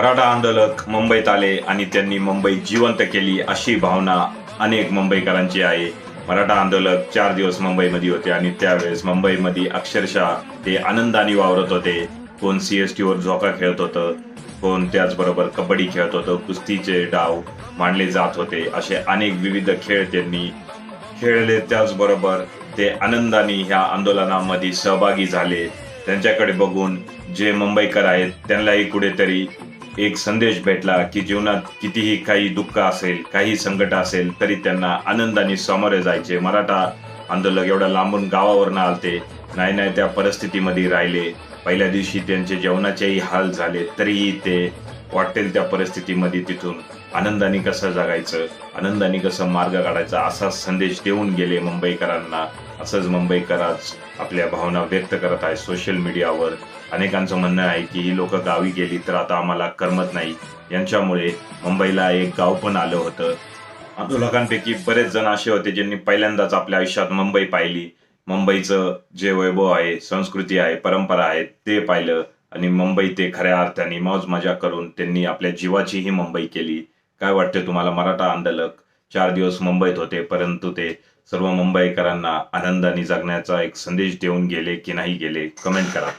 मराठा आंदोलक मुंबईत आले आणि त्यांनी मुंबई जिवंत केली अशी भावना अनेक मुंबईकरांची आहे. मराठा आंदोलक चार दिवस मुंबईमध्ये होते आणि त्यावेळेस मुंबईमध्ये अक्षरशः ते आनंदाने वावरत होते. कोण सी एस वर झोका खेळत होतं कोण त्याचबरोबर कबड्डी खेळत होतं कुस्तीचे डाव मांडले जात होते. असे अनेक विविध खेळ त्यांनी खेळले. त्याचबरोबर ते आनंदाने ह्या आंदोलनामध्ये सहभागी झाले. त्यांच्याकडे बघून जे मुंबईकर आहेत त्यांनाही कुठेतरी एक संदेश भेटला की जीवनात कितीही काही दुःख असेल काही संकट असेल तरी त्यांना आनंदाने सामोरे जायचे. मराठा आंदोलक एवढ्या लांबून गावावरनं आलते नाही नाही त्या परिस्थितीमध्ये राहिले. पहिल्या दिवशी त्यांचे जेवणाचेही हाल झाले तरीही ते वाटेल त्या परिस्थितीमध्ये तिथून आनंदाने कसं जगायचं आनंदाने कसं मार्ग काढायचा असा संदेश देऊन गेले मुंबईकरांना. असंच मुंबईकर आज आपल्या भावना व्यक्त करत आहे सोशल मीडियावर. अनेकांचं म्हणणं आहे की ही लोक गावी गेली तर आता आम्हाला करमत नाही. यांच्यामुळे मुंबईला एक गाव पण आलं होतं. आंदोलकांपैकी बरेच जण असे होते ज्यांनी पहिल्यांदाच आपल्या आयुष्यात मुंबई पाहिली. मुंबईचं जे वैभव आहे संस्कृती आहे परंपरा आहे ते पाहिलं. आणि मुंबई ते खऱ्या अर्थाने मौज मजा करून त्यांनी आपल्या जीवाचीही मुंबई केली. काय वाटते तुम्हाला? मराठा आंदोलक चार दिवस मुंबईत होते परंतु ते सर्व मुंबईकरांना आनंदाने जगण्याचा एक संदेश देऊन गेले की नाही गेले? कमेंट करा.